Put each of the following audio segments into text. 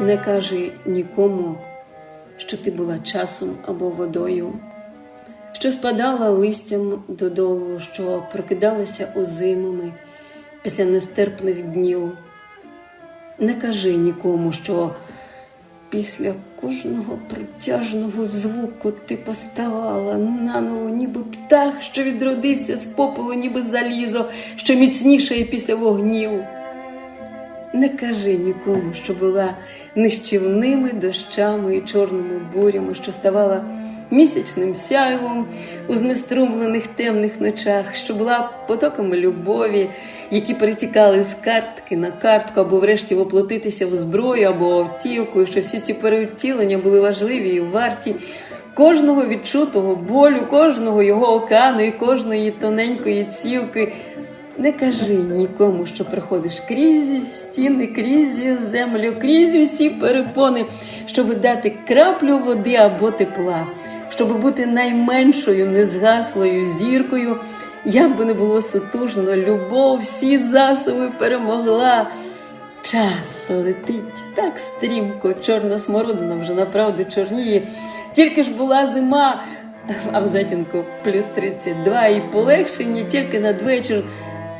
Не кажи нікому, що ти була часом або водою, що спадала листям додолу, що прокидалася озимими після нестерпних днів. Не кажи нікому, що після кожного протяжного звуку ти поставала наново, ніби птах, що відродився з попелу, ніби залізо, що міцнішає після вогнів. Не кажи нікому, що була нищівними дощами і чорними бурями, що ставала місячним сяйвом у знеструмлених темних ночах, що була потоками любові, які перетікали з картки на картку, або врешті воплотитися в зброю або автівку, і що всі ці перевтілення були важливі і варті кожного відчутого болю, кожного його окану і кожної тоненької цівки. Не кажи нікому, що приходиш крізь стіни, крізь землю, крізь усі перепони, щоб дати краплю води або тепла, щоб бути найменшою незгаслою зіркою, як би не було сутужно, любов всі засоби перемогла. Час летить так стрімко, чорна смородина вже направду чорніє. Тільки ж була зима, а в затінку плюс 32 і полегшення тільки надвечір.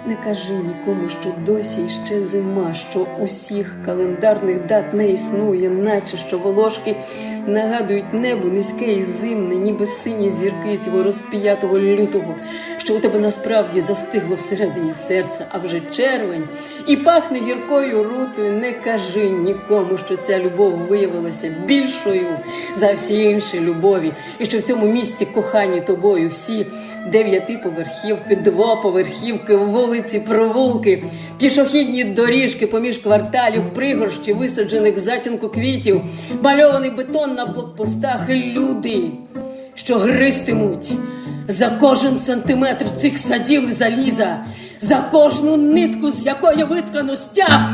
Не кажи нікому, що досі ще зима, що усіх календарних дат не існує, наче що волошки нагадують небо низьке і зимне, ніби сині зірки цього розп'ятого лютого, що у тебе насправді застигло всередині серця, а вже червень, і пахне гіркою рутою. Не кажи нікому, що ця любов виявилася більшою за всі інші любові, і що в цьому місті кохані тобою всі дев'ятиповерхівки, двоповерхівки, вулиці, провулки, пішохідні доріжки поміж кварталів, пригорщі, висаджених в затінку квітів, мальований бетон на блокпостах люди, що гристимуть за кожен сантиметр цих садів і заліза, за кожну нитку, з якої виткано стяг.